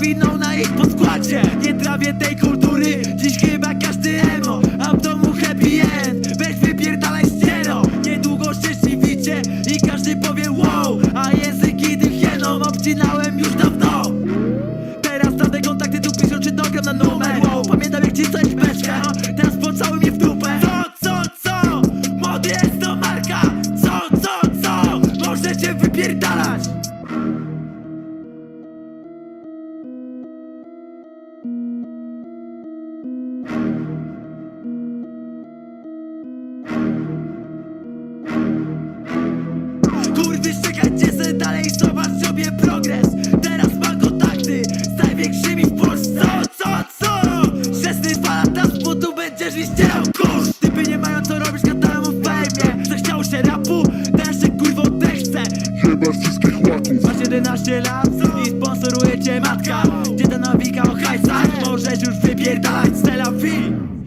winą na ich podkładzie Nie trawię tej kultury, dziś chyba każdy emo a to mu happy end, weź wypierdalaj ścierą Niedługo się i każdy powie wow A języki tych hienom obcinałem już dawno Teraz dawne kontakty tu piszą czy dogram na numer wow. Pamiętam jak ci coś beczkę, teraz pocały mnie w dupę Co, co, co? Mody jest to marka Co, co, co? Możecie wypierdalać wystrzygać cię se dalej Zobacz sobie progres Teraz ma kontakty Z największymi w Polsce Co, co, co? Szesny falatas, bo tu będziesz mi ścierał kurz Typy nie mają co robić, gadają o fejmie Zechciał się rapu, teraz się kurwo odechce Chyba wszystkich łaków Masz 11 lat co? i sponsoruje cię matka Gdzie ta nawika o hajsach? Możesz już wypierdalać z Tel Aviv